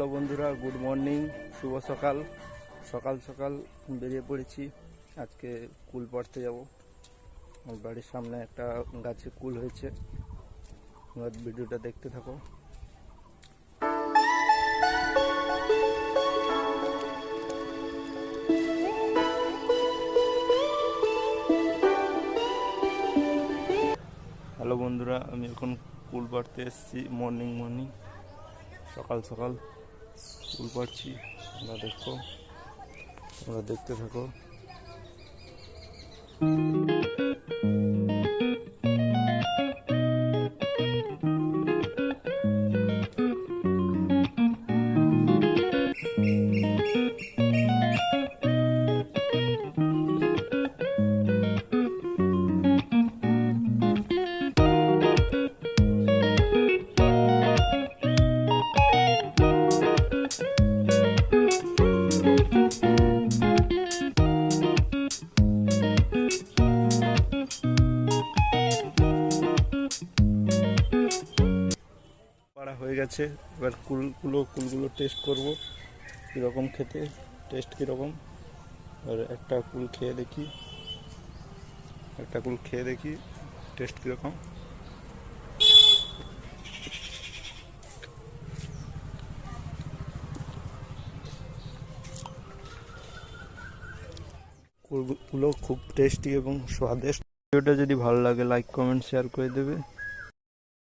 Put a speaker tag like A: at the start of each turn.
A: Hello বন্ধুরা, good morning, শুভ সকাল। সকাল সকাল বেরিয়ে পড়েছি। আজকে কুল পড়তে যাব। আমার বাড়ির সামনে একটা গাছে কুল হয়েছে। ভিডিওটা দেখতে থাকো। হ্যালো বন্ধুরা, আমি এখন কুল পাড়তে এসেছি। মর্নিং মর্নিং, সকাল সকাল। ফুল পাচ্ছি। তোমরা দেখো। তোমরা দেখতে থাকো। পাড়া হয়ে গেছে। এবার কুলগুলো কুলগুলো টেস্ট করব। কীরকম খেতে? টেস্ট কীরকম? আর একটা কুল খেয়ে দেখি। একটা কুল খেয়ে দেখি। টেস্ট কীরকম? কুলগুলো খুব টেস্টি এবং স্বাদিষ্ট ভিডিওটা যদি ভালো লাগে লাইক কমেন্ট শেয়ার করে দেবে।